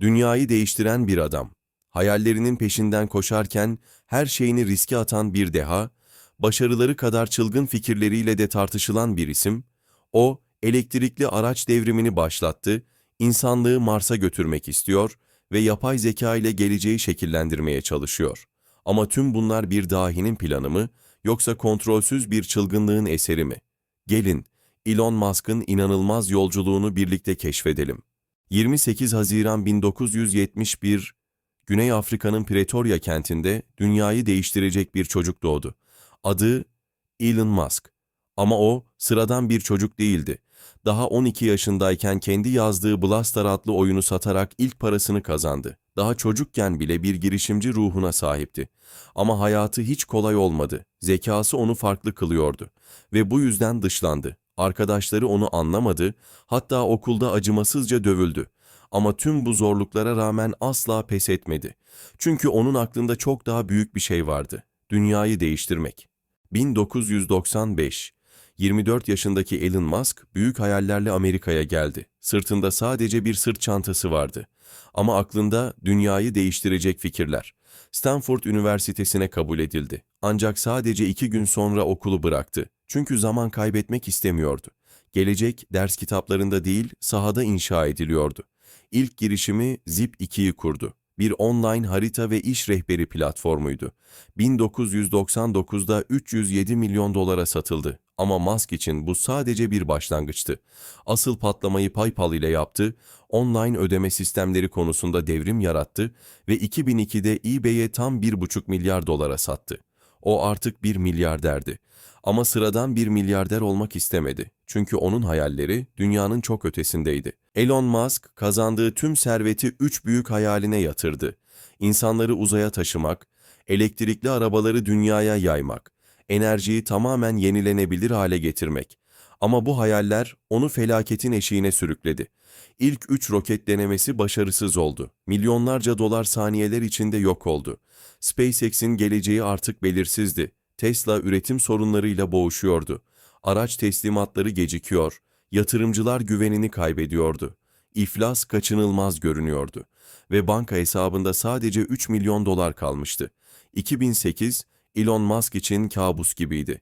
Dünyayı değiştiren bir adam. Hayallerinin peşinden koşarken her şeyini riske atan bir deha, başarıları kadar çılgın fikirleriyle de tartışılan bir isim, o elektrikli araç devrimini başlattı, insanlığı Mars'a götürmek istiyor ve yapay zeka ile geleceği şekillendirmeye çalışıyor. Ama tüm bunlar bir dahinin planı mı, yoksa kontrolsüz bir çılgınlığın eseri mi? Gelin, Elon Musk'ın inanılmaz yolculuğunu birlikte keşfedelim. 28 Haziran 1971, Güney Afrika'nın Pretoria kentinde dünyayı değiştirecek bir çocuk doğdu. Adı Elon Musk. Ama o sıradan bir çocuk değildi. Daha 12 yaşındayken kendi yazdığı Blaster adlı oyunu satarak ilk parasını kazandı. Daha çocukken bile bir girişimci ruhuna sahipti. Ama hayatı hiç kolay olmadı. Zekası onu farklı kılıyordu. Ve bu yüzden dışlandı. Arkadaşları onu anlamadı, hatta okulda acımasızca dövüldü. Ama tüm bu zorluklara rağmen asla pes etmedi. Çünkü onun aklında çok daha büyük bir şey vardı. Dünyayı değiştirmek. 1995 24 yaşındaki Elon Musk büyük hayallerle Amerika'ya geldi. Sırtında sadece bir sırt çantası vardı. Ama aklında dünyayı değiştirecek fikirler. Stanford Üniversitesi'ne kabul edildi. Ancak sadece iki gün sonra okulu bıraktı. Çünkü zaman kaybetmek istemiyordu. Gelecek ders kitaplarında değil, sahada inşa ediliyordu. İlk girişimi Zip2'yi kurdu. Bir online harita ve iş rehberi platformuydu. 1999'da 307 milyon dolara satıldı. Ama Musk için bu sadece bir başlangıçtı. Asıl patlamayı PayPal ile yaptı, online ödeme sistemleri konusunda devrim yarattı ve 2002'de eBay'e tam 1,5 milyar dolara sattı. O artık bir milyarderdi. Ama sıradan bir milyarder olmak istemedi. Çünkü onun hayalleri dünyanın çok ötesindeydi. Elon Musk kazandığı tüm serveti üç büyük hayaline yatırdı. İnsanları uzaya taşımak, elektrikli arabaları dünyaya yaymak, enerjiyi tamamen yenilenebilir hale getirmek. Ama bu hayaller onu felaketin eşiğine sürükledi. İlk üç roket denemesi başarısız oldu. Milyonlarca dolar saniyeler içinde yok oldu. SpaceX'in geleceği artık belirsizdi. Tesla üretim sorunlarıyla boğuşuyordu. Araç teslimatları gecikiyor, yatırımcılar güvenini kaybediyordu. İflas kaçınılmaz görünüyordu ve banka hesabında sadece 3 milyon dolar kalmıştı. 2008 Elon Musk için kabus gibiydi.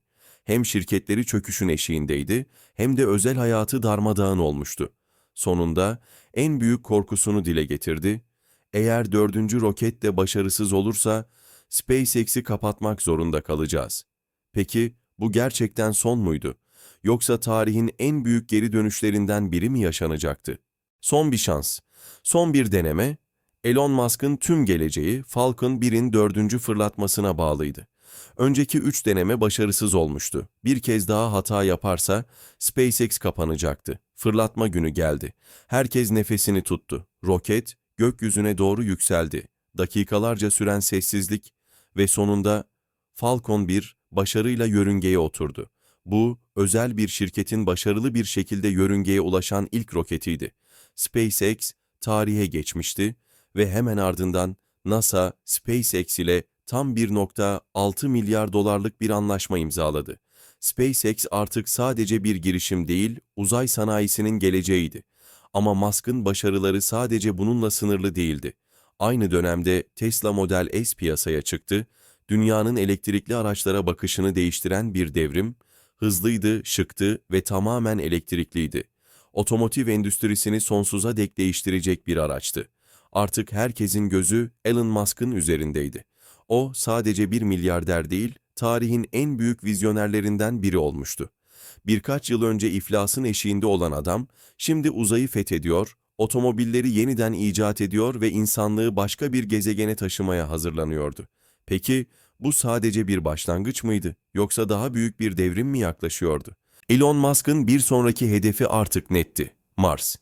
Hem şirketleri çöküşün eşiğindeydi hem de özel hayatı darmadağın olmuştu. Sonunda en büyük korkusunu dile getirdi. Eğer dördüncü roket de başarısız olursa SpaceX'i kapatmak zorunda kalacağız. Peki bu gerçekten son muydu? Yoksa tarihin en büyük geri dönüşlerinden biri mi yaşanacaktı? Son bir şans. Son bir deneme. Elon Musk'ın tüm geleceği Falcon 1'in dördüncü fırlatmasına bağlıydı. Önceki üç deneme başarısız olmuştu. Bir kez daha hata yaparsa SpaceX kapanacaktı. Fırlatma günü geldi. Herkes nefesini tuttu. Roket gökyüzüne doğru yükseldi. Dakikalarca süren sessizlik ve sonunda Falcon 1 başarıyla yörüngeye oturdu. Bu, özel bir şirketin başarılı bir şekilde yörüngeye ulaşan ilk roketiydi. SpaceX tarihe geçmişti ve hemen ardından NASA, SpaceX ile tam 1.6 milyar dolarlık bir anlaşma imzaladı. SpaceX artık sadece bir girişim değil, uzay sanayisinin geleceğiydi. Ama Musk'ın başarıları sadece bununla sınırlı değildi. Aynı dönemde Tesla Model S piyasaya çıktı, dünyanın elektrikli araçlara bakışını değiştiren bir devrim, hızlıydı, şıktı ve tamamen elektrikliydi. Otomotiv endüstrisini sonsuza dek değiştirecek bir araçtı. Artık herkesin gözü Elon Musk'ın üzerindeydi. O sadece bir milyarder değil, tarihin en büyük vizyonerlerinden biri olmuştu. Birkaç yıl önce iflasın eşiğinde olan adam, şimdi uzayı fethediyor, otomobilleri yeniden icat ediyor ve insanlığı başka bir gezegene taşımaya hazırlanıyordu. Peki bu sadece bir başlangıç mıydı yoksa daha büyük bir devrim mi yaklaşıyordu? Elon Musk'ın bir sonraki hedefi artık netti. Mars.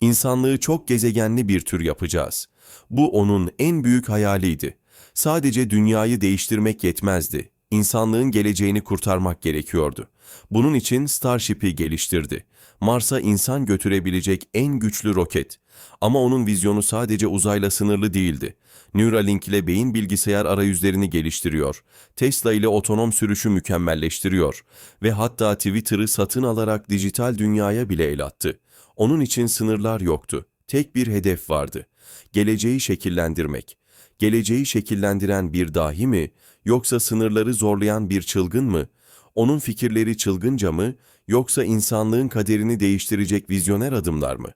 İnsanlığı çok gezegenli bir tür yapacağız. Bu onun en büyük hayaliydi. Sadece dünyayı değiştirmek yetmezdi. İnsanlığın geleceğini kurtarmak gerekiyordu. Bunun için Starship'i geliştirdi. Mars'a insan götürebilecek en güçlü roket. Ama onun vizyonu sadece uzayla sınırlı değildi. Neuralink ile beyin bilgisayar arayüzlerini geliştiriyor. Tesla ile otonom sürüşü mükemmelleştiriyor. Ve hatta Twitter'ı satın alarak dijital dünyaya bile el attı. Onun için sınırlar yoktu. Tek bir hedef vardı. Geleceği şekillendirmek. Geleceği şekillendiren bir dahi mi, yoksa sınırları zorlayan bir çılgın mı? Onun fikirleri çılgınca mı, yoksa insanlığın kaderini değiştirecek vizyoner adımlar mı?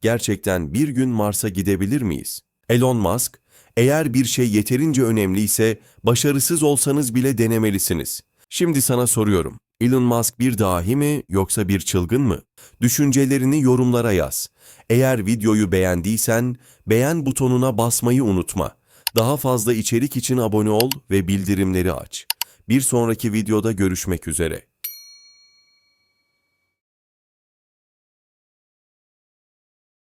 Gerçekten bir gün Mars'a gidebilir miyiz? Elon Musk, eğer bir şey yeterince önemliyse başarısız olsanız bile denemelisiniz. Şimdi sana soruyorum. Elon Musk bir dahi mi yoksa bir çılgın mı? Düşüncelerini yorumlara yaz. Eğer videoyu beğendiysen beğen butonuna basmayı unutma. Daha fazla içerik için abone ol ve bildirimleri aç. Bir sonraki videoda görüşmek üzere.